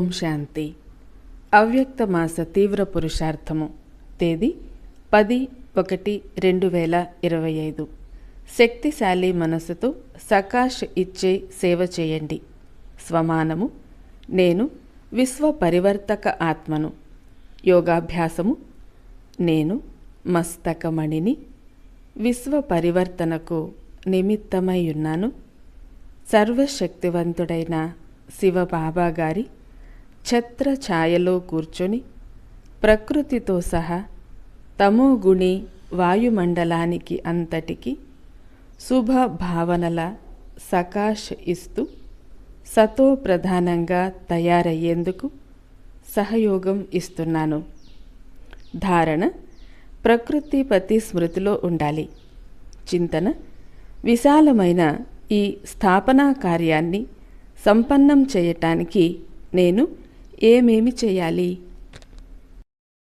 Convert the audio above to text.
ఓం శాంతి. అవ్యక్త మాస తీవ్ర పురుషార్థము తేదీ పది ఒకటి రెండు వేల ఇరవై ఐదు. శక్తిశాలి మనసుతో సకాష్ ఇచ్చే సేవ చేయండి. స్వమానము నేను విశ్వ పరివర్తక ఆత్మను. యోగాభ్యాసము నేను మస్తకమణిని విశ్వ పరివర్తనకు నిమిత్తమై ఉన్నాను. సర్వశక్తివంతుడైన శివబాబా గారి ఛత్ర ఛాయలో కూర్చొని ప్రకృతితో సహా తమోగుణి వాయుమండలానికి అంతటికి శుభ భావనల సకాష్ ఇస్తూ సతో ప్రధానంగా తయారయ్యేందుకు సహయోగం ఇస్తున్నాను. ధారణ ప్రకృతిపతి స్మృతిలో ఉండాలి. చింతన విశాలమైన ఈ స్థాపనా కార్యాన్ని సంపన్నం చేయటానికి నేను ఏమేమి చేయాలి?